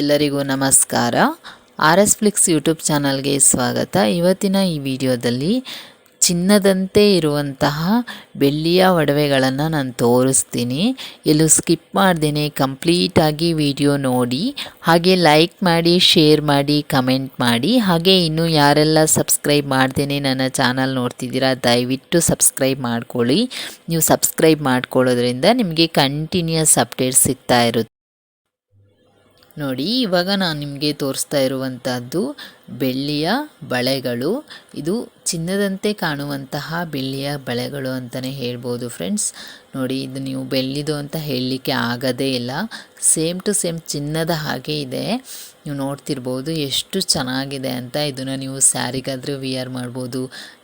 ಎಲ್ಲರಿಗೂ ನಮಸ್ಕಾರ. R S Flix YouTube ಚಾನಲ್ಗೆ ಸ್ವಾಗತ. ಇವತ್ತಿನ ಈ ವಿಡಿಯೋದಲ್ಲಿ ಚಿನ್ನದಂತೆ ಇರುವಂತಹ ಬೆಳ್ಳಿಯ ಒಡವೆಗಳನ್ನು ನಾನು ತೋರಿಸ್ತೀನಿ. ಎಲ್ಲೂ ಸ್ಕಿಪ್ ಮಾಡ್ದೇನೆ ಕಂಪ್ಲೀಟಾಗಿ ವಿಡಿಯೋ ನೋಡಿ, ಹಾಗೆ ಲೈಕ್ ಮಾಡಿ, ಶೇರ್ ಮಾಡಿ, ಕಮೆಂಟ್ ಮಾಡಿ, ಹಾಗೆ ಇನ್ನು ಯಾರೆಲ್ಲ ಸಬ್ಸ್ಕ್ರೈಬ್ ಮಾಡ್ದೇನೆ ನನ್ನ ಚಾನಲ್ ನೋಡ್ತಿದ್ದೀರಾ, ದಯವಿಟ್ಟು ಸಬ್ಸ್ಕ್ರೈಬ್ ಮಾಡ್ಕೊಳ್ಳಿ. ನೀವು ಸಬ್ಸ್ಕ್ರೈಬ್ ಮಾಡ್ಕೊಳ್ಳೋದ್ರಿಂದ ನಿಮಗೆ ಕಂಟಿನ್ಯೂಸ್ ಅಪ್ಡೇಟ್ಸ್ ಸಿಗ್ತಾ ಇರುತ್ತೆ. ನೋಡಿ, ಇವಾಗ ನಾನು ನಿಮಗೆ ತೋರಿಸ್ತಾ ಇರುವಂತಹದ್ದು ಬೆಳ್ಳಿಯ ಬಳೆಗಳು. ಇದು ಚಿನ್ನದಂತೆ ಕಾಣುವಂತಹ ಬೆಳ್ಳಿಯ ಬಳೆಗಳು ಅಂತಲೇ ಹೇಳ್ಬೋದು ಫ್ರೆಂಡ್ಸ್. ನೋಡಿ, ಇದು ನೀವು ಬೆಳ್ಳಿದು ಅಂತ ಹೇಳಲಿಕ್ಕೆ ಆಗೋದೇ ಇಲ್ಲ. ಸೇಮ್ ಟು ಸೇಮ್ ಚಿನ್ನದ ಹಾಗೆ ಇದೆ. ನೀವು ನೋಡ್ತಿರ್ಬೋದು ಎಷ್ಟು ಚೆನ್ನಾಗಿದೆ ಅಂತ ಇದನ್ನು ನೀವು ಸ್ಯಾರಿಗಾದರೂ ವಿಯರ್ ಮಾಡ್ಬೋದು,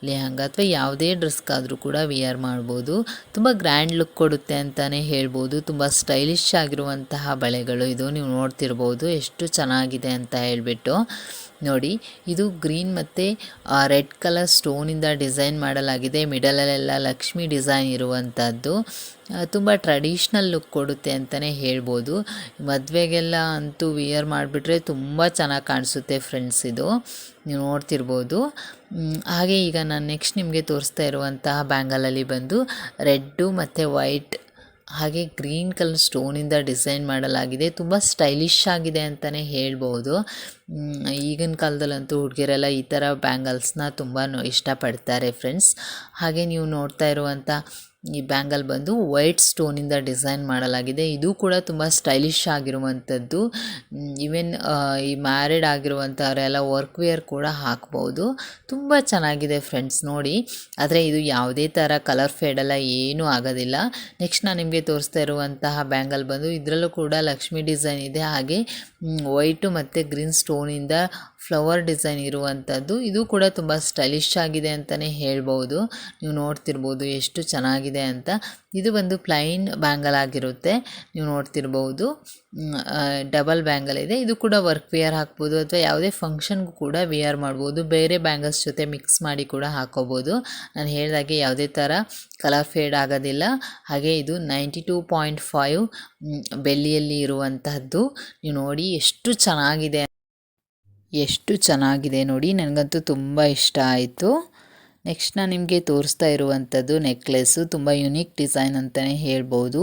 ಲೆಹಂಗ ಅಥವಾ ಯಾವುದೇ ಡ್ರೆಸ್ಗಾದರೂ ಕೂಡ ವಿಯರ್ ಮಾಡ್ಬೋದು. ತುಂಬ ಗ್ರ್ಯಾಂಡ್ ಲುಕ್ ಕೊಡುತ್ತೆ ಅಂತಲೇ ಹೇಳ್ಬೋದು. ತುಂಬ ಸ್ಟೈಲಿಶ್ ಆಗಿರುವಂತಹ ಬಳೆಗಳು ಇದು ನೀವು ನೋಡ್ತಿರ್ಬೋದು. ಎಷ್ಟು ಚೆನ್ನಾಗಿದೆ ಅಂತ ಹೇಳಿಬಿಟ್ಟು. ನೋಡಿ, ಇದು ಗ್ರೀನ್ ಮತ್ತು ರೆಡ್ ಕಲರ್ ಸ್ಟೋನಿಂದ ಡಿಸೈನ್ ಮಾಡಲಾಗಿದೆ. ಮಿಡಲಲ್ಲೆಲ್ಲ ಲಕ್ಷ್ಮಿ ಡಿಸೈನ್ ಇರುವಂಥದ್ದು ತುಂಬ ಟ್ರೆಡಿಷ್ನಲ್ ಲುಕ್ ಕೊಡುತ್ತೆ ಅಂತಲೇ ಹೇಳ್ಬೋದು. ಮದುವೆಗೆಲ್ಲ ಅಂತೂ ವಿಯರ್ ಮಾಡಿಬಿಟ್ರೆ ತುಂಬ ಚೆನ್ನಾಗಿ ಕಾಣಿಸುತ್ತೆ ಫ್ರೆಂಡ್ಸ್ ಇದು. ನೀವು ನೋಡ್ತಿರ್ಬೋದು. ಹಾಗೆ ಈಗ ನಾನು ನೆಕ್ಸ್ಟ್ ನಿಮಗೆ ತೋರಿಸ್ತಾ ಇರುವಂತಹ ಬ್ಯಾಂಗಲಲ್ಲಿ ಬಂದು ರೆಡ್ಡು ಮತ್ತು ವೈಟ್, ಹಾಗೆ ಗ್ರೀನ್ ಕಲರ್ ಸ್ಟೋನಿಂದ ಡಿಸೈನ್ ಮಾಡಲಾಗಿದೆ. ತುಂಬ ಸ್ಟೈಲಿಶ್ ಆಗಿದೆ ಅಂತಲೇ ಹೇಳ್ಬೋದು. ಈಗಿನ ಕಾಲದಲ್ಲಂತೂ ಹುಡುಗಿಯರೆಲ್ಲ ಈ ಥರ ಬ್ಯಾಂಗಲ್ಸ್ನ ತುಂಬ ಇಷ್ಟಪಡ್ತಾರೆ ಫ್ರೆಂಡ್ಸ್ ಹಾಗೆ ನೀವು ನೋಡ್ತಾ ಇರುವಂಥ ಈ ಬ್ಯಾಂಗಲ್ ಬಂದು ವೈಟ್ ಸ್ಟೋನಿಂದ ಡಿಸೈನ್ ಮಾಡಲಾಗಿದೆ. ಇದು ಕೂಡ ತುಂಬ ಸ್ಟೈಲಿಶ್ ಆಗಿರುವಂಥದ್ದು ಈವನ್ ಈ ಮ್ಯಾರಿಡ್ ಆಗಿರುವಂಥವರೆಲ್ಲ ವರ್ಕ್ ವೇರ್ ಕೂಡ ಹಾಕ್ಬೋದು. ತುಂಬ ಚೆನ್ನಾಗಿದೆ ಫ್ರೆಂಡ್ಸ್ ನೋಡಿ. ಆದರೆ ಇದು ಯಾವುದೇ ಥರ ಕಲರ್ ಫೇಡೆಲ್ಲ ಏನೂ ಆಗೋದಿಲ್ಲ. ನೆಕ್ಸ್ಟ್ ನಾನು ನಿಮಗೆ ತೋರಿಸ್ತಾ ಇರುವಂತಹ ಬ್ಯಾಂಗಲ್ ಬಂದು ಇದರಲ್ಲೂ ಕೂಡ ಲಕ್ಷ್ಮಿ ಡಿಸೈನ್ ಇದೆ. ಹಾಗೆ ವೈಟು ಮತ್ತು ಗ್ರೀನ್ ಸ್ಟೋನಿಂದ ಫ್ಲವರ್ ಡಿಸೈನ್ ಇರುವಂಥದ್ದು. ಇದು ಕೂಡ ತುಂಬ ಸ್ಟೈಲಿಶ್ ಆಗಿದೆ ಅಂತಲೇ ಹೇಳ್ಬೋದು ನೀವು ನೋಡ್ತಿರ್ಬೋದು ಎಷ್ಟು ಚೆನ್ನಾಗಿದೆ ಅಂತ. ಇದು ಒಂದು ಪ್ಲೈನ್ ಬ್ಯಾಂಗಲ್ ಆಗಿರುತ್ತೆ. ನೀವು ನೋಡ್ತಿರ್ಬೋದು. ಡಬಲ್ ಬ್ಯಾಂಗಲ್ ಇದೆ. ಇದು ಕೂಡ ವರ್ಕ್ ವೇರ್ ಹಾಕ್ಬೋದು ಅಥವಾ ಯಾವುದೇ ಫಂಕ್ಷನ್ಗೂ ಕೂಡ ವೇರ್ ಮಾಡ್ಬೋದು. ಬೇರೆ ಬ್ಯಾಂಗಲ್ಸ್ ಜೊತೆ ಮಿಕ್ಸ್ ಮಾಡಿ ಕೂಡ ಹಾಕೋಬೋದು. ನಾನು ಹೇಳಿದಾಗೆ ಯಾವುದೇ ಥರ ಕಲರ್ ಫೇಡ್ ಆಗೋದಿಲ್ಲ. ಹಾಗೆ ಇದು ನೈಂಟಿ ಟೂ ಪಾಯಿಂಟ್ ಫೈವ್ ಬೆಳ್ಳಿಯಲ್ಲಿ ಇರುವಂತಹದ್ದು. ನೀವು ನೋಡಿ ಎಷ್ಟು ಚೆನ್ನಾಗಿದೆ ಎಷ್ಟು ಚೆನ್ನಾಗಿದೆ ನೋಡಿ, ನನಗಂತೂ ತುಂಬ ಇಷ್ಟ ಆಯಿತು. ನೆಕ್ಸ್ಟ್ ನಾನು ನಿಮಗೆ ತೋರಿಸ್ತಾ ಇರುವಂಥದ್ದು ನೆಕ್ಲೆಸ್ಸು ತುಂಬ ಯುನೀಕ್ ಡಿಸೈನ್ ಅಂತಲೇ ಹೇಳ್ಬೋದು.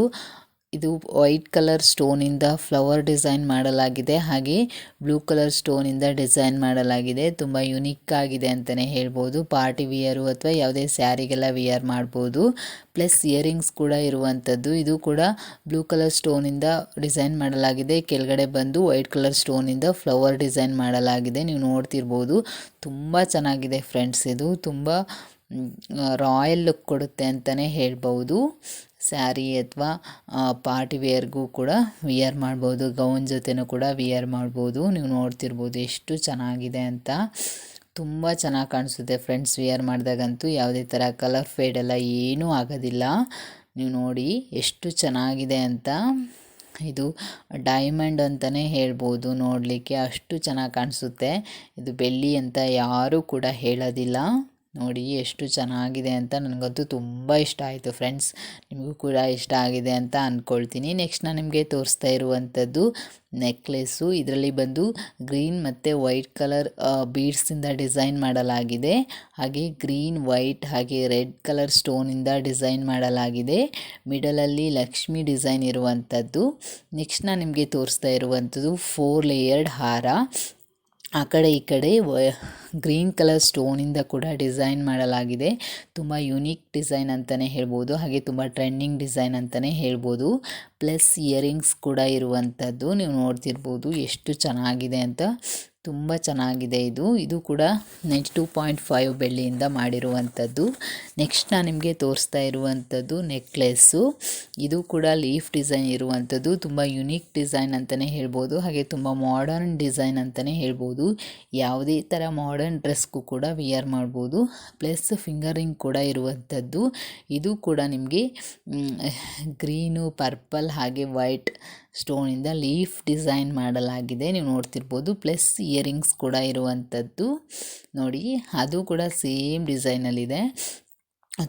ಇದು ವೈಟ್ ಕಲರ್ ಸ್ಟೋನ್ ಇಂದ ಫ್ಲವರ್ ಡಿಸೈನ್ ಮಾಡಲಾಗಿದೆ. ಹಾಗೆ ಬ್ಲೂ ಕಲರ್ ಸ್ಟೋನ್ ಇಂದ ಡಿಸೈನ್ ಮಾಡಲಾಗಿದೆ. ತುಂಬಾ ಯುನಿಕ್ ಆಗಿದೆ ಅಂತಾನೆ ಹೇಳ್ಬೋದು. ಪಾರ್ಟಿ ವಿಯರ್ ಅಥವಾ ಯಾವುದೇ ಸ್ಯಾರಿಗೆಲ್ಲ ವಿಯರ್ ಮಾಡಬಹುದು ಪ್ಲಸ್ ಇಯರಿಂಗ್ಸ್ ಕೂಡ ಇರುವಂತದ್ದು ಇದು ಕೂಡ ಬ್ಲೂ ಕಲರ್ ಸ್ಟೋನ್ ಇಂದ ಡಿಸೈನ್ ಮಾಡಲಾಗಿದೆ. ಕೆಳಗಡೆ ಬಂದು ವೈಟ್ ಕಲರ್ ಸ್ಟೋನ್ ಇಂದ ಫ್ಲವರ್ ಡಿಸೈನ್ ಮಾಡಲಾಗಿದೆ. ನೀವು ನೋಡ್ತಿರ್ಬೋದು. ತುಂಬಾ ಚೆನ್ನಾಗಿದೆ ಫ್ರೆಂಡ್ಸ್ ಇದು. ತುಂಬಾ ರಾಯಲ್ ಲುಕ್ ಕೊಡುತ್ತೆ ಅಂತಾನೆ ಹೇಳ್ಬೋದು. ಸ್ಯಾರಿ ಅಥವಾ ಪಾರ್ಟಿ ವೇರ್ಗೂ ಕೂಡ ವಿಯರ್ ಮಾಡ್ಬೋದು, ಗೌನ್ ಜೊತೆನೂ ಕೂಡ ವಿಯರ್ ಮಾಡ್ಬೋದು. ನೀವು ನೋಡ್ತಿರ್ಬೋದು ಎಷ್ಟು ಚೆನ್ನಾಗಿದೆ ಅಂತ. ತುಂಬ ಚೆನ್ನಾಗಿ ಕಾಣಿಸುತ್ತೆ ಫ್ರೆಂಡ್ಸ್ ವಿಯರ್ ಮಾಡಿದಾಗಂತೂ. ಯಾವುದೇ ಥರ ಕಲರ್ ಫೇಡ್ ಎಲ್ಲ ಏನೂ ಆಗೋದಿಲ್ಲ. ನೀವು ನೋಡಿ ಎಷ್ಟು ಚೆನ್ನಾಗಿದೆ ಅಂತ. ಇದು ಡೈಮಂಡ್ ಅಂತಲೇ ಹೇಳ್ಬೋದು, ನೋಡಲಿಕ್ಕೆ ಅಷ್ಟು ಚೆನ್ನಾಗಿ ಕಾಣಿಸುತ್ತೆ. ಇದು ಬೆಳ್ಳಿ ಅಂತ ಯಾರೂ ಕೂಡ ಹೇಳೋದಿಲ್ಲ. ನೋಡಿ ಎಷ್ಟು ಚೆನ್ನಾಗಿದೆ ಅಂತ ನನಗಂತೂ ತುಂಬ ಇಷ್ಟ ಆಯಿತು ಫ್ರೆಂಡ್ಸ್. ನಿಮಗೂ ಕೂಡ ಇಷ್ಟ ಆಗಿದೆ ಅಂತ ಅಂದ್ಕೊಳ್ತೀನಿ. ನೆಕ್ಸ್ಟ್ ನಾನು ನಿಮಗೆ ತೋರಿಸ್ತಾ ಇರುವಂಥದ್ದು ನೆಕ್ಲೆಸ್ಸು. ಇದರಲ್ಲಿ ಬಂದು ಗ್ರೀನ್ ಮತ್ತು ವೈಟ್ ಕಲರ್ ಬೀಡ್ಸಿಂದ ಡಿಸೈನ್ ಮಾಡಲಾಗಿದೆ. ಹಾಗೆ ಗ್ರೀನ್, ವೈಟ್, ಹಾಗೆ ರೆಡ್ ಕಲರ್ ಸ್ಟೋನಿಂದ ಡಿಸೈನ್ ಮಾಡಲಾಗಿದೆ. ಮಿಡಲಲ್ಲಿ ಲಕ್ಷ್ಮಿ ಡಿಸೈನ್ ಇರುವಂಥದ್ದು. ನೆಕ್ಸ್ಟ್ ನಾನು ನಿಮಗೆ ತೋರಿಸ್ತಾ ಇರುವಂಥದ್ದು ಫೋರ್ ಲೇಯರ್ಡ್ ಹಾರ. ಆ ಕಡೆ ಈ ಕಡೆ ಗ್ರೀನ್ ಕಲರ್ ಸ್ಟೋನಿಂದ ಕೂಡ ಡಿಸೈನ್ ಮಾಡಲಾಗಿದೆ. ತುಂಬ ಯುನೀಕ್ ಡಿಸೈನ್ ಅಂತಲೇ ಹೇಳ್ಬೋದು, ಹಾಗೆ ತುಂಬ ಟ್ರೆಂಡಿಂಗ್ ಡಿಸೈನ್ ಅಂತಲೇ ಹೇಳ್ಬೋದು. ಪ್ಲಸ್ ಇಯರಿಂಗ್ಸ್ ಕೂಡ ಇರುವಂಥದ್ದು ನೀವು ನೋಡ್ತಿರ್ಬೋದು, ಎಷ್ಟು ಚೆನ್ನಾಗಿದೆ ಅಂತ. ತುಂಬ ಚೆನ್ನಾಗಿದೆ ಇದು. ಇದು ಕೂಡ ನೆಕ್ಸ್ಟ್ ಟೂ ಪಾಯಿಂಟ್ ಫೈವ್ ಬೆಳ್ಳಿಯಿಂದ ಮಾಡಿರುವಂಥದ್ದು. ನೆಕ್ಸ್ಟ್ ನಾನು ನಿಮಗೆ ತೋರಿಸ್ತಾ ಇರುವಂಥದ್ದು ನೆಕ್ಲೆಸ್ಸು. ಇದು ಕೂಡ ಲೀಫ್ ಡಿಸೈನ್ ಇರುವಂಥದ್ದು. ತುಂಬ ಯುನೀಕ್ ಡಿಸೈನ್ ಅಂತಲೇ ಹೇಳ್ಬೋದು. ಹಾಗೆ ತುಂಬ ಮಾಡರ್ನ್ ಡಿಸೈನ್ ಅಂತಲೇ ಹೇಳ್ಬೋದು. ಯಾವುದೇ ಥರ ಮಾಡರ್ನ್ ಡ್ರೆಸ್ಗೂ ಕೂಡ ವಿಯರ್ ಮಾಡ್ಬೋದು. ಪ್ಲಸ್ ಫಿಂಗರಿಂಗ್ ಕೂಡ ಇರುವಂಥದ್ದು. ಇದು ಕೂಡ ನಿಮಗೆ ಗ್ರೀನು, ಪರ್ಪಲ್ ಹಾಗೆ ವೈಟ್ ಸ್ಟೋನಿಂದ ಲೀಫ್ ಡಿಸೈನ್ ಮಾಡಲಾಗಿದೆ. ನೀವು ನೋಡ್ತಿರ್ಬೋದು ಪ್ಲಸ್ ಇಯರಿಂಗ್ಸ್ ಕೂಡ ಇರುವಂಥದ್ದು. ನೋಡಿ, ಅದು ಕೂಡ ಸೇಮ್ ಡಿಸೈನಲ್ಲಿದೆ.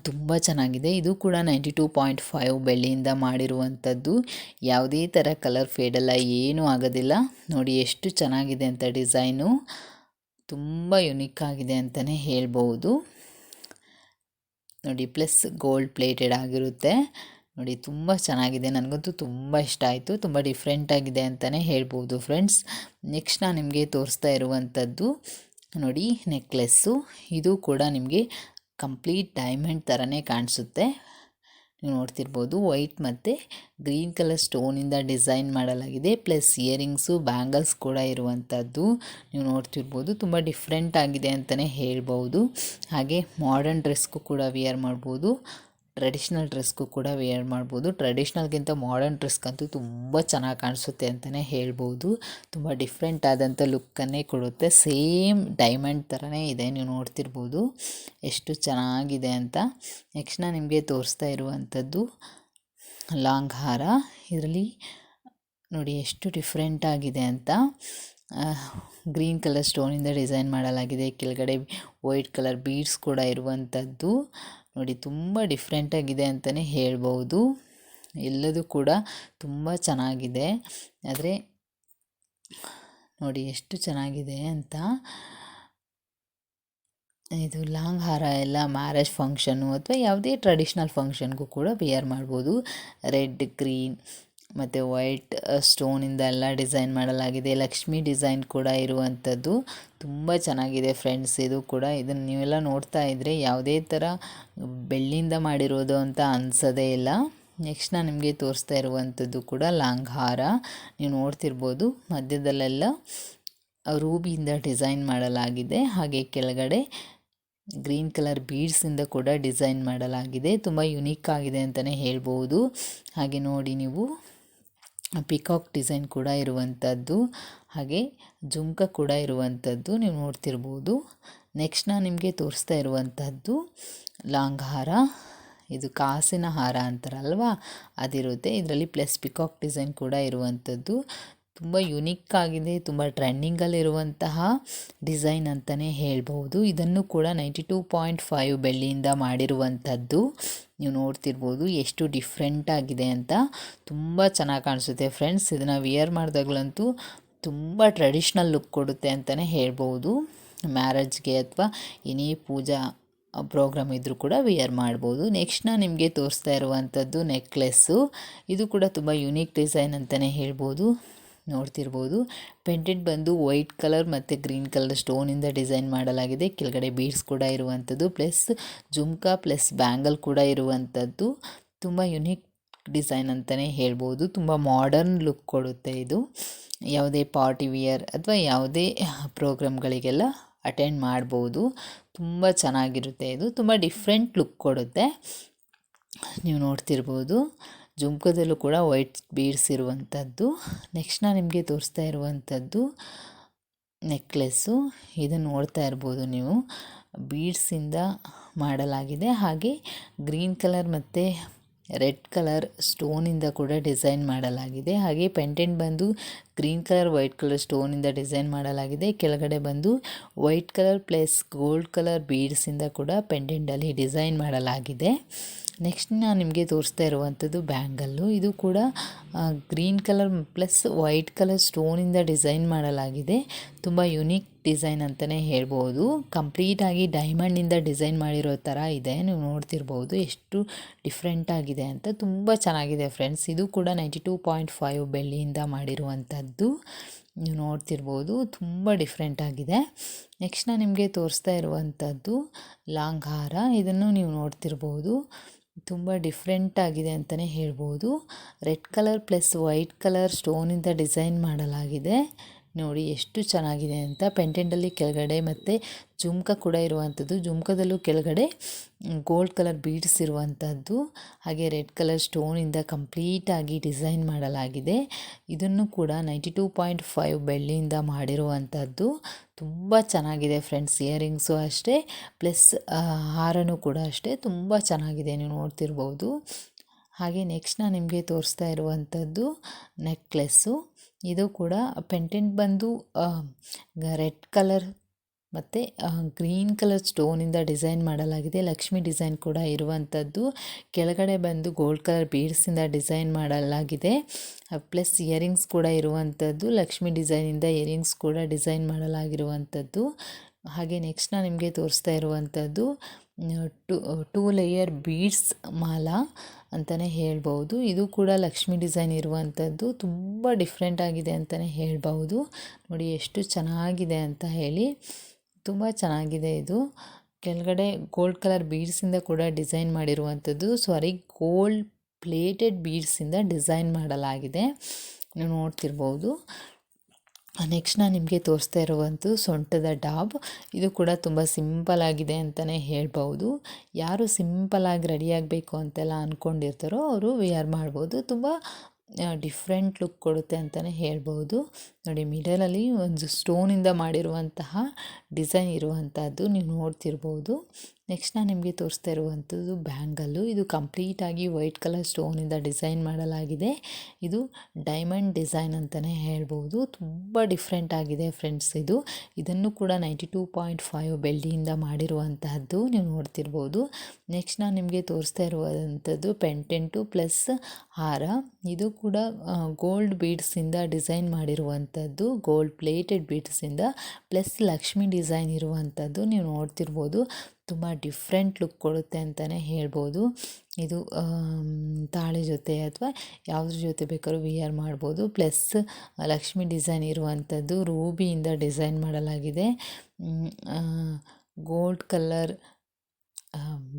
ತುಂಬ ಚೆನ್ನಾಗಿದೆ. ಇದು ಕೂಡ ನೈಂಟಿ ಟೂ ಪಾಯಿಂಟ್ ಫೈವ್ ಬೆಳ್ಳಿಯಿಂದ ಮಾಡಿರುವಂಥದ್ದು. ಯಾವುದೇ ಥರ ಕಲರ್ ಫೇಡೆಲ್ಲ ಏನೂ ಆಗೋದಿಲ್ಲ. ನೋಡಿ, ಎಷ್ಟು ಚೆನ್ನಾಗಿದೆ ಅಂತ ಡಿಸೈನು. ತುಂಬ ಯುನಿಕ್ ಆಗಿದೆ ಅಂತಲೇ ಹೇಳ್ಬೋದು. ನೋಡಿ, ಪ್ಲಸ್ ಗೋಲ್ಡ್ ಪ್ಲೇಟೆಡ್ ಆಗಿರುತ್ತೆ. ನೋಡಿ, ತುಂಬ ಚೆನ್ನಾಗಿದೆ. ನನಗಂತೂ ತುಂಬ ಇಷ್ಟ ಆಯಿತು. ತುಂಬ ಡಿಫ್ರೆಂಟಾಗಿದೆ ಅಂತಲೇ ಹೇಳ್ಬೋದು ಫ್ರೆಂಡ್ಸ್ ನೆಕ್ಸ್ಟ್ ನಾನು ನಿಮಗೆ ತೋರಿಸ್ತಾ ಇರುವಂಥದ್ದು ನೋಡಿ ನೆಕ್ಲೆಸ್ಸು ಇದು ಕೂಡ ನಿಮಗೆ ಕಂಪ್ಲೀಟ್ ಡೈಮಂಡ್ ಥರನೇ ಕಾಣಿಸುತ್ತೆ. ನೀವು ನೋಡ್ತಿರ್ಬೋದು ವೈಟ್ ಮತ್ತು ಗ್ರೀನ್ ಕಲರ್ ಸ್ಟೋನಿಂದ ಡಿಸೈನ್ ಮಾಡಲಾಗಿದೆ. ಪ್ಲಸ್ ಇಯರಿಂಗ್ಸು ಬ್ಯಾಂಗಲ್ಸ್ ಕೂಡ ಇರುವಂಥದ್ದು ನೀವು ನೋಡ್ತಿರ್ಬೋದು, ತುಂಬ ಡಿಫ್ರೆಂಟ್ ಆಗಿದೆ ಅಂತಲೇ ಹೇಳ್ಬೋದು. ಹಾಗೆ ಮಾಡರ್ನ್ ಡ್ರೆಸ್ಗೂ ಕೂಡ ವಿಯರ್ ಮಾಡ್ಬೋದು. ಟ್ರೆಡಿಷ್ನಲ್ ಡ್ರೆಸ್ಗೂ ಕೂಡ ವೇರ್ ಮಾಡ್ಬೋದು. ಟ್ರೆಡಿಷ್ನಲ್ಗಿಂತ ಮಾಡರ್ನ್ ಡ್ರೆಸ್ಗಂತೂ ತುಂಬ ಚೆನ್ನಾಗಿ ಕಾಣಿಸುತ್ತೆ ಅಂತಲೇ ಹೇಳ್ಬೋದು. ತುಂಬ ಡಿಫ್ರೆಂಟ್ ಆದಂಥ ಲುಕ್ಕನ್ನೇ ಕೊಡುತ್ತೆ. ಸೇಮ್ ಡೈಮಂಡ್ ಥರನೇ ಇದೆ ನೀವು ನೋಡ್ತಿರ್ಬೋದು. ಎಷ್ಟು ಚೆನ್ನಾಗಿದೆ ಅಂತ. ನೆಕ್ಸ್ಟ್ ನಾನು ನಿಮಗೆ ತೋರಿಸ್ತಾ ಇರುವಂಥದ್ದು ಲಾಂಗ್ ಹಾರ. ಇದರಲ್ಲಿ ನೋಡಿ ಎಷ್ಟು ಡಿಫ್ರೆಂಟ್ ಆಗಿದೆ ಅಂತ. ಗ್ರೀನ್ ಕಲರ್ ಸ್ಟೋನಿಂದ ಡಿಸೈನ್ ಮಾಡಲಾಗಿದೆ. ಕೆಳಗಡೆ ವೈಟ್ ಕಲರ್ ಬೀಡ್ಸ್ ಕೂಡ ಇರುವಂಥದ್ದು. ನೋಡಿ, ತುಂಬ ಡಿಫ್ರೆಂಟಾಗಿದೆ ಅಂತಲೇ ಹೇಳ್ಬೋದು ಎಲ್ಲದೂ ಕೂಡ ತುಂಬ ಚೆನ್ನಾಗಿದೆ. ಆದರೆ, ನೋಡಿ ಎಷ್ಟು ಚೆನ್ನಾಗಿದೆ ಅಂತ. ಇದು ಲಾಂಗ್ ಹಾರ ಎಲ್ಲ ಮ್ಯಾರೇಜ್ ಫಂಕ್ಷನ್ನು ಅಥವಾ ಯಾವುದೇ ಟ್ರೆಡಿಷ್ನಲ್ ಫಂಕ್ಷನ್ಗೂ ಕೂಡ ವಿಯರ್ ಮಾಡ್ಬೋದು. ರೆಡ್ ಗ್ರೀನ್ ಮತ್ತು ವೈಟ್ ಸ್ಟೋನಿಂದ ಎಲ್ಲ ಡಿಸೈನ್ ಮಾಡಲಾಗಿದೆ. ಲಕ್ಷ್ಮಿ ಡಿಸೈನ್ ಕೂಡ ಇರುವಂಥದ್ದು. ತುಂಬ ಚೆನ್ನಾಗಿದೆ ಫ್ರೆಂಡ್ಸ್ ಇದು ಕೂಡ. ಇದನ್ನು ನೀವೆಲ್ಲ ನೋಡ್ತಾ ಇದ್ದರೆ ಯಾವುದೇ ಥರ ಬೆಳ್ಳಿಯಿಂದ ಮಾಡಿರೋದು ಅಂತ ಅನಿಸೋದೇ ಇಲ್ಲ. ನೆಕ್ಸ್ಟ್ ನಾನು ನಿಮಗೆ ತೋರಿಸ್ತಾ ಇರುವಂಥದ್ದು ಕೂಡ ಲಾಂಗ್ ಹಾರ ನೀವು ನೋಡ್ತಿರ್ಬೋದು, ಮಧ್ಯದಲ್ಲೆಲ್ಲ ರೂಬಿಯಿಂದ ಡಿಸೈನ್ ಮಾಡಲಾಗಿದೆ. ಹಾಗೆ ಕೆಳಗಡೆ ಗ್ರೀನ್ ಕಲರ್ ಬೀಡ್ಸಿಂದ ಕೂಡ ಡಿಸೈನ್ ಮಾಡಲಾಗಿದೆ. ತುಂಬ ಯುನೀಕ್ ಆಗಿದೆ ಅಂತಲೇ ಹೇಳ್ಬೋದು. ಹಾಗೆ ನೋಡಿ ನೀವು. ಪಿಕಾಕ್ ಡಿಸೈನ್ ಕೂಡ ಇರುವಂಥದ್ದು ಹಾಗೆ ಜುಮ್ಕ ಕೂಡ ಇರುವಂಥದ್ದು ನೀವು ನೋಡ್ತಿರ್ಬೋದು. ನೆಕ್ಸ್ಟ್ ನಾನು ನಿಮಗೆ ತೋರಿಸ್ತಾ ಇರುವಂಥದ್ದು ಲಾಂಗ್ ಹಾರ ಇದು ಕಾಸಿನ ಹಾರ ಅಂತಾರಲ್ವಾ? ಅದಿರುತ್ತೆ. ಇದರಲ್ಲಿ ಪ್ಲಸ್ ಪಿಕಾಕ್ ಡಿಸೈನ್ ಕೂಡ ಇರುವಂಥದ್ದು ತುಂಬ ಯುನಿಕ್ ಆಗಿದೆ, ತುಂಬ ಟ್ರೆಂಡಿಂಗಲ್ಲಿರುವಂತಹ ಡಿಸೈನ್ ಅಂತಲೇ ಹೇಳ್ಬೋದು ಇದನ್ನು ಕೂಡ ನೈಂಟಿ ಟೂ ಪಾಯಿಂಟ್ ಫೈವ್ ಬೆಳ್ಳಿಯಿಂದ ಮಾಡಿರುವಂಥದ್ದು. ನೀವು ನೋಡ್ತಿರ್ಬೋದು ಎಷ್ಟು ಡಿಫ್ರೆಂಟ್ ಆಗಿದೆ ಅಂತ. ತುಂಬ ಚೆನ್ನಾಗಿ ಕಾಣಿಸುತ್ತೆ ಫ್ರೆಂಡ್ಸ್ ಇದನ್ನು ವಿಯರ್ ಮಾಡಿದಾಗಲಂತೂ ತುಂಬ ಟ್ರೆಡಿಷ್ನಲ್ ಲುಕ್ ಕೊಡುತ್ತೆ ಅಂತಲೇ ಹೇಳ್ಬೋದು ಮ್ಯಾರೇಜ್ಗೆ ಅಥವಾ ಏನೇ ಪೂಜಾ ಪ್ರೋಗ್ರಾಮ್ ಇದ್ದರೂ ಕೂಡ ವಿಯರ್ ಮಾಡ್ಬೋದು. ನೆಕ್ಸ್ಟ್ ನಾನು ನಿಮಗೆ ತೋರಿಸ್ತಾ ಇರುವಂಥದ್ದು ನೆಕ್ಲೆಸ್ಸು ಇದು ಕೂಡ ತುಂಬ ಯುನೀಕ್ ಡಿಸೈನ್ ಅಂತಲೇ ಹೇಳ್ಬೋದು. ನೋಡ್ತಿರ್ಬೋದು. ಪೆಂಡೆಂಟ್ ಬಂದು ವೈಟ್ ಕಲರ್ ಮತ್ತು ಗ್ರೀನ್ ಕಲರ್ ಸ್ಟೋನಿಂದ ಡಿಸೈನ್ ಮಾಡಲಾಗಿದೆ. ಕೆಳಗಡೆ ಬೀಡ್ಸ್ ಕೂಡ ಇರುವಂಥದ್ದು. ಪ್ಲಸ್ ಜುಮ್ಕಾ ಪ್ಲಸ್ ಬ್ಯಾಂಗಲ್ ಕೂಡ ಇರುವಂಥದ್ದು. ತುಂಬ ಯುನಿಕ್ ಡಿಸೈನ್ ಅಂತಲೇ ಹೇಳ್ಬೋದು. ತುಂಬ ಮಾಡರ್ನ್ ಲುಕ್ ಕೊಡುತ್ತೆ ಇದು. ಯಾವುದೇ ಪಾರ್ಟಿ ವಿಯರ್ ಅಥವಾ ಯಾವುದೇ ಪ್ರೋಗ್ರಾಮ್ಗಳಿಗೆಲ್ಲ ಅಟೆಂಡ್ ಮಾಡ್ಬೋದು. ತುಂಬ ಚೆನ್ನಾಗಿರುತ್ತೆ ಇದು. ತುಂಬ ಡಿಫ್ರೆಂಟ್ ಲುಕ್ ಕೊಡುತ್ತೆ. ನೀವು ನೋಡ್ತಿರ್ಬೋದು. ಜುಮ್ಕದಲ್ಲೂ ಕೂಡ ವೈಟ್ ಬೀಡ್ಸ್ ಇರುವಂಥದ್ದು. ನೆಕ್ಸ್ಟ್ ನಾನು ನಿಮಗೆ ತೋರಿಸ್ತಾ ಇರುವಂಥದ್ದು ನೆಕ್ಲೆಸ್ಸು. ಇದನ್ನು ನೋಡ್ತಾ ಇರ್ಬೋದು ನೀವು. ಬೀಡ್ಸಿಂದ ಮಾಡಲಾಗಿದೆ. ಹಾಗೆ ಗ್ರೀನ್ ಕಲರ್ ಮತ್ತು ರೆಡ್ ಕಲರ್ ಸ್ಟೋನಿಂದ ಕೂಡ ಡಿಸೈನ್ ಮಾಡಲಾಗಿದೆ. ಹಾಗೆ ಪೆಂಟೆಂಟ್ ಬಂದು ಗ್ರೀನ್ ಕಲರ್, ವೈಟ್ ಕಲರ್ ಸ್ಟೋನಿಂದ ಡಿಸೈನ್ ಮಾಡಲಾಗಿದೆ. ಕೆಳಗಡೆ ಬಂದು white colour plus gold colour ಬೀಡ್ಸಿಂದ ಕೂಡ ಪೆಂಟೆಂಟಲ್ಲಿ ಡಿಸೈನ್ ಮಾಡಲಾಗಿದೆ. ನೆಕ್ಸ್ಟ್ ನಾನು ನಿಮಗೆ ತೋರಿಸ್ತಾ ಇರುವಂಥದ್ದು ಬ್ಯಾಂಗಲ್ಲು. ಇದು ಕೂಡ green colour plus white colour ಸ್ಟೋನಿಂದ design ಮಾಡಲಾಗಿದೆ. ತುಂಬ ಯುನೀಕ್ ಡಿಸೈನ್ ಅಂತಲೇ ಹೇಳ್ಬೋದು. ಕಂಪ್ಲೀಟಾಗಿ ಡೈಮಂಡಿಂದ ಡಿಸೈನ್ ಮಾಡಿರೋ ಥರ ಇದೆ. ನೀವು ನೋಡ್ತಿರ್ಬೋದು ಎಷ್ಟು ಡಿಫ್ರೆಂಟ್ ಆಗಿದೆ ಅಂತ. ತುಂಬ ಚೆನ್ನಾಗಿದೆ ಫ್ರೆಂಡ್ಸ್. ಇದು ಕೂಡ ನೈಂಟಿ ಟೂ ಪಾಯಿಂಟ್ ಫೈವ್ ಬೆಳ್ಳಿಯಿಂದ ಮಾಡಿರುವಂಥದ್ದು. ನೀವು ನೋಡ್ತಿರ್ಬೋದು, ತುಂಬ ಡಿಫ್ರೆಂಟ್ ಆಗಿದೆ. ನೆಕ್ಸ್ಟ್ ನಾನು ನಿಮಗೆ ತೋರಿಸ್ತಾ ಇರುವಂಥದ್ದು ಲಾಂಗ್ ಹಾರ ಇದನ್ನು ನೀವು ನೋಡ್ತಿರ್ಬೋದು. ತುಂಬ ಡಿಫ್ರೆಂಟ್ ಆಗಿದೆ ಅಂತಲೇ ಹೇಳ್ಬೋದು. Red colour plus white colour ಸ್ಟೋನಿಂದ design ಮಾಡಲಾಗಿದೆ. ನೋಡಿ ಎಷ್ಟು ಚೆನ್ನಾಗಿದೆ ಅಂತ ಪೆಂಟೆಂಟಲ್ಲಿ ಕೆಳಗಡೆ ಮತ್ತು ಜುಮ್ಕ ಕೂಡ ಇರುವಂಥದ್ದು. ಜುಮ್ಕದಲ್ಲೂ ಕೆಳಗಡೆ ಗೋಲ್ಡ್ ಕಲರ್ ಬೀಡ್ಸ್ ಇರುವಂಥದ್ದು. ಹಾಗೆ ರೆಡ್ ಕಲರ್ ಸ್ಟೋನಿಂದ ಕಂಪ್ಲೀಟಾಗಿ ಡಿಸೈನ್ ಮಾಡಲಾಗಿದೆ. ಇದನ್ನು ಕೂಡ ನೈಂಟಿ ಟೂ ಪಾಯಿಂಟ್ ಫೈವ್ ಬೆಳ್ಳಿಯಿಂದ ಮಾಡಿರುವಂಥದ್ದು. ತುಂಬ ಚೆನ್ನಾಗಿದೆ ಫ್ರೆಂಡ್ಸ್, ಇಯರಿಂಗ್ಸು ಅಷ್ಟೇ, ಪ್ಲಸ್ ಹಾರನೂ ಕೂಡ ಅಷ್ಟೇ. ತುಂಬ ಚೆನ್ನಾಗಿದೆ ನೀವು ನೋಡ್ತಿರ್ಬೋದು. ಹಾಗೆ ನೆಕ್ಸ್ಟ್ ನಾನು ನಿಮಗೆ ತೋರಿಸ್ತಾ ಇರುವಂಥದ್ದು ನೆಕ್ಲೆಸ್ಸು. ಇದು ಕೂಡ ಪೆಂಟೆಂಟ್ ಬಂದು ರೆಡ್ ಕಲರ್ ಮತ್ತು ಗ್ರೀನ್ ಕಲರ್ ಸ್ಟೋನಿಂದ ಡಿಸೈನ್ ಮಾಡಲಾಗಿದೆ. ಲಕ್ಷ್ಮಿ ಡಿಸೈನ್ ಕೂಡ ಇರುವಂಥದ್ದು. ಕೆಳಗಡೆ ಬಂದು ಗೋಲ್ಡ್ ಕಲರ್ ಬೀಡ್ಸಿಂದ ಡಿಸೈನ್ ಮಾಡಲಾಗಿದೆ. ಪ್ಲಸ್ ಇಯರಿಂಗ್ಸ್ ಕೂಡ ಇರುವಂಥದ್ದು. ಲಕ್ಷ್ಮಿ ಡಿಸೈನಿಂದ ಇಯರಿಂಗ್ಸ್ ಕೂಡ ಡಿಸೈನ್ ಮಾಡಲಾಗಿರುವಂಥದ್ದು. ಹಾಗೆ ನೆಕ್ಸ್ಟ್ ನಾನು ನಿಮಗೆ ತೋರಿಸ್ತಾ ಇರುವಂಥದ್ದು ಟು, ಟೂ ಲೇಯರ್ ಬೀಡ್ಸ್ ಮಾಲಾ ಅಂತಲೇ ಹೇಳ್ಬೋದು. ಇದು ಕೂಡ ಲಕ್ಷ್ಮಿ ಡಿಸೈನ್ ಇರುವಂಥದ್ದು ತುಂಬ ಡಿಫ್ರೆಂಟ್ ಆಗಿದೆ ಅಂತಲೇ ಹೇಳ್ಬೋದು. ನೋಡಿ, ಎಷ್ಟು ಚೆನ್ನಾಗಿದೆ ಅಂತ ಹೇಳಿ. ತುಂಬ ಚೆನ್ನಾಗಿದೆ ಇದು. ಕೆಳಗಡೆ ಗೋಲ್ಡ್ ಕಲರ್ ಬೀಡ್ಸಿಂದ ಕೂಡ ಡಿಸೈನ್ ಮಾಡಿರುವಂಥದ್ದು ಸಾರಿ ಗೋಲ್ಡ್ ಪ್ಲೇಟೆಡ್ ಬೀಡ್ಸಿಂದ ಡಿಸೈನ್ ಮಾಡಲಾಗಿದೆ. ನೀವು ನೋಡ್ತಿರ್ಬೋದು. ನೆಕ್ಸ್ಟ್ ನಾನು ನಿಮಗೆ ತೋರಿಸ್ತಾ ಇರುವಂಥದ್ದು ಸೊಂಟದ ಡಾಬ್. ಇದು ಕೂಡ ತುಂಬ ಸಿಂಪಲ್ ಆಗಿದೆ ಅಂತಲೇ ಹೇಳ್ಬೋದು ಯಾರು ಸಿಂಪಲಾಗಿ ರೆಡಿಯಾಗಬೇಕು ಅಂತೆಲ್ಲ ಅಂದ್ಕೊಂಡಿರ್ತಾರೋ ಅವರು ವೇರ್ ಮಾಡ್ಬೋದು. ತುಂಬ ಡಿಫ್ರೆಂಟ್ ಲುಕ್ ಕೊಡುತ್ತೆ ಅಂತಲೇ ಹೇಳ್ಬೋದು ನೋಡಿ ಮಿಡಲಲ್ಲಿ ಒಂದು ಸ್ಟೋನಿಂದ ಮಾಡಿರುವಂತಹ ಡಿಸೈನ್ ಇರುವಂಥದ್ದು ನೀವು ನೋಡ್ತಿರ್ಬೋದು. ನೆಕ್ಸ್ಟ್ ನಾನು ನಿಮಗೆ ತೋರಿಸ್ತಾ ಇರುವಂಥದ್ದು ಬ್ಯಾಂಗಲ್ಲು ಇದು ಕಂಪ್ಲೀಟಾಗಿ ವೈಟ್ ಕಲರ್ ಸ್ಟೋನಿಂದ ಡಿಸೈನ್ ಮಾಡಲಾಗಿದೆ. ಇದು ಡೈಮಂಡ್ ಡಿಸೈನ್ ಅಂತಲೇ ಹೇಳ್ಬೋದು. ತುಂಬ ಡಿಫ್ರೆಂಟ್ ಆಗಿದೆ ಫ್ರೆಂಡ್ಸ್ ಇದು. ಇದನ್ನು ಕೂಡ ನೈಂಟಿ ಟೂ ಪಾಯಿಂಟ್ ಫೈವ್ ಬೆಳ್ಳಿಯಿಂದ ಮಾಡಿರುವಂತಹದ್ದು ನೀವು ನೋಡ್ತಿರ್ಬೋದು. ನೆಕ್ಸ್ಟ್ ನಾನು ನಿಮಗೆ ತೋರಿಸ್ತಾ ಇರುವಂಥದ್ದು ಪೆಂಟೆಂಟು ಪ್ಲಸ್ ಹಾರ ಇದು ಕೂಡ ಗೋಲ್ಡ್ ಬೀಡ್ಸಿಂದ ಡಿಸೈನ್ ಮಾಡಿರುವಂಥದ್ದು ಗೋಲ್ಡ್ ಪ್ಲೇಟೆಡ್ ಬೀಡ್ಸಿಂದ ಪ್ಲಸ್ ಲಕ್ಷ್ಮಿ ಡಿಸೈನ್ ಇರುವಂಥದ್ದು ನೀವು ನೋಡ್ತಿರ್ಬೋದು. ತುಂಬ ಡಿಫ್ರೆಂಟ್ ಲುಕ್ ಕೊಡುತ್ತೆ ಅಂತಲೇ ಹೇಳ್ಬೋದು. ಇದು ತಾಳೆ ಜೊತೆ ಅಥವಾ ಯಾವುದ್ರ ಜೊತೆ ಬೇಕಾದ್ರೂ ವಿಯರ್ ಮಾಡ್ಬೋದು. ಪ್ಲಸ್ ಲಕ್ಷ್ಮಿ ಡಿಸೈನ್ ಇರುವಂಥದ್ದು ರೂಬಿಯಿಂದ ಡಿಸೈನ್ ಮಾಡಲಾಗಿದೆ. ಗೋಲ್ಡ್ ಕಲರ್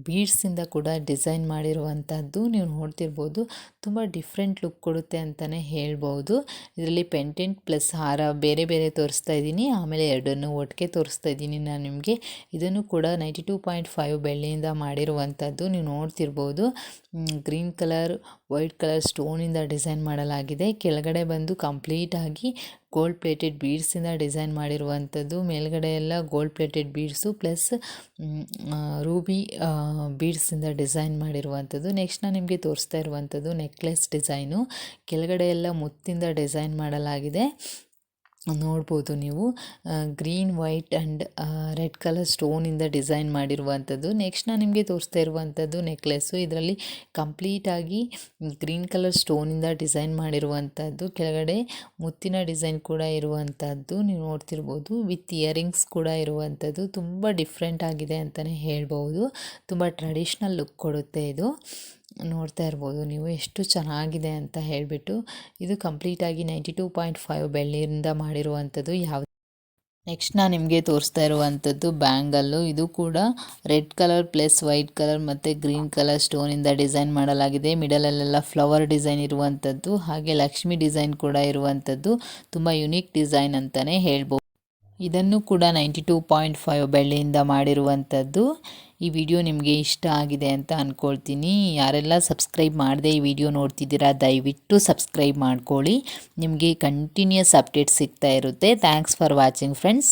ಬೀಡ್ಸಿಂದ ಕೂಡ ಡಿಸೈನ್ ಮಾಡಿರುವಂಥದ್ದು ನೀವು ನೋಡ್ತಿರ್ಬೋದು. ತುಂಬ ಡಿಫ್ರೆಂಟ್ ಲುಕ್ ಕೊಡುತ್ತೆ ಅಂತಲೇ ಹೇಳ್ಬೋದು. ಇದರಲ್ಲಿ ಪೆಂಟೆಂಟ್ ಪ್ಲಸ್ ಹಾರ ಬೇರೆ ಬೇರೆ ತೋರಿಸ್ತಾ ಇದ್ದೀನಿ. ಆಮೇಲೆ ಎರಡನ್ನು ಒಟ್ಟಿಗೆ ತೋರಿಸ್ತಾ ಇದ್ದೀನಿ ನಾನು ನಿಮಗೆ. ಇದನ್ನು ಕೂಡ ನೈಂಟಿ ಟೂ ಪಾಯಿಂಟ್ ಫೈವ್ ಬೆಳ್ಳಿಯಿಂದ ಮಾಡಿರುವಂಥದ್ದು ನೀವು ನೋಡ್ತಿರ್ಬೋದು. ಗ್ರೀನ್ ಕಲರ್ ವೈಟ್ ಕಲರ್ ಸ್ಟೋನಿಂದ ಡಿಸೈನ್ ಮಾಡಲಾಗಿದೆ. ಕೆಳಗಡೆ ಬಂದು ಕಂಪ್ಲೀಟಾಗಿ ಗೋಲ್ಡ್ ಪ್ಲೇಟೆಡ್ ಬೀಡ್ಸಿಂದ ಡಿಸೈನ್ ಮಾಡಿರುವಂಥದ್ದು ಮೇಲ್ಗಡೆ ಎಲ್ಲ gold plated beads plus ruby ಬೀಡ್ಸಿಂದ design ಮಾಡಿರುವಂಥದ್ದು ನೆಕ್ಸ್ಟ್ ನಾನು ನಿಮಗೆ ತೋರಿಸ್ತಾ ಇರುವಂಥದ್ದು ನೆಕ್ಲೆಸ್ ಡಿಸೈನು. ಕೆಳಗಡೆ ಎಲ್ಲ ಮುತ್ತಿಂದ ಡಿಸೈನ್ ಮಾಡಲಾಗಿದೆ. ನೋಡ್ಬೋದು ನೀವು. Green, white and red colour ಸ್ಟೋನಿಂದ design ಮಾಡಿರುವಂಥದ್ದು. ನೆಕ್ಸ್ಟ್ ನಾನು ನಿಮಗೆ ತೋರಿಸ್ತಾ ಇರುವಂಥದ್ದು ನೆಕ್ಲೆಸ್ಸು. ಇದರಲ್ಲಿ ಕಂಪ್ಲೀಟಾಗಿ ಗ್ರೀನ್ ಕಲರ್ ಸ್ಟೋನಿಂದ ಡಿಸೈನ್ ಮಾಡಿರುವಂಥದ್ದು. ಕೆಳಗಡೆ ಮುತ್ತಿನ ಡಿಸೈನ್ ಕೂಡ ಇರುವಂಥದ್ದು. ನೀವು ನೋಡ್ತಿರ್ಬೋದು. ವಿತ್ ಇಯರಿಂಗ್ಸ್ ಕೂಡ ಇರುವಂಥದ್ದು. ತುಂಬ ಡಿಫ್ರೆಂಟ್ ಆಗಿದೆ ಅಂತಲೇ ಹೇಳ್ಬೋದು. ತುಂಬ ಟ್ರೆಡಿಷ್ನಲ್ ಲುಕ್ ಕೊಡುತ್ತೆ ಇದು. ನೋಡ್ತಾ ಇರ್ಬೋದು. ನೀವು ಎಷ್ಟು ಚೆನ್ನಾಗಿದೆ ಅಂತ ಹೇಳಿಬಿಟ್ಟು ಇದು ಕಂಪ್ಲೀಟಾಗಿ ನೈಂಟಿ ಟೂ ಪಾಯಿಂಟ್ ಫೈವ್ ಬೆಳ್ಳಿಯಿಂದ ಮಾಡಿರುವಂಥದ್ದು ಯಾವ ನೆಕ್ಸ್ಟ್ ನಾನು ನಿಮಗೆ ತೋರಿಸ್ತಾ ಇರುವಂಥದ್ದು ಬ್ಯಾಂಗಲ್ಲು ಇದು ಕೂಡ red colour plus white colour ಮತ್ತು ಗ್ರೀನ್ ಕಲರ್ ಸ್ಟೋನಿಂದ ಡಿಸೈನ್ ಮಾಡಲಾಗಿದೆ. ಮಿಡಲಲ್ಲೆಲ್ಲ ಫ್ಲವರ್ ಡಿಸೈನ್ ಇರುವಂಥದ್ದು, ಹಾಗೆ ಲಕ್ಷ್ಮಿ ಡಿಸೈನ್ ಕೂಡ ಇರುವಂಥದ್ದು. ತುಂಬ ಯುನೀಕ್ ಡಿಸೈನ್ ಅಂತಲೇ ಹೇಳ್ಬೋದು. ಇದನ್ನು ಕೂಡ ನೈಂಟಿ ಟೂ ಪಾಯಿಂಟ್ ಫೈವ್ ಬೆಳ್ಳೆಯಿಂದ ಮಾಡಿರುವಂಥದ್ದು. ಈ ವಿಡಿಯೋ ನಿಮಗೆ ಇಷ್ಟ ಆಗಿದೆ ಅಂತ ಅಂದ್ಕೊಳ್ತೀನಿ ಯಾರೆಲ್ಲ ಸಬ್ಸ್ಕ್ರೈಬ್ ಮಾಡದೆ ಈ ವಿಡಿಯೋ ನೋಡ್ತಿದ್ದೀರಾ, ದಯವಿಟ್ಟು ಸಬ್ಸ್ಕ್ರೈಬ್ ಮಾಡ್ಕೊಳ್ಳಿ. ನಿಮಗೆ ಕಂಟಿನ್ಯೂಸ್ ಅಪ್ಡೇಟ್ ಸಿಗ್ತಾ ಇರುತ್ತೆ. Thanks for watching friends.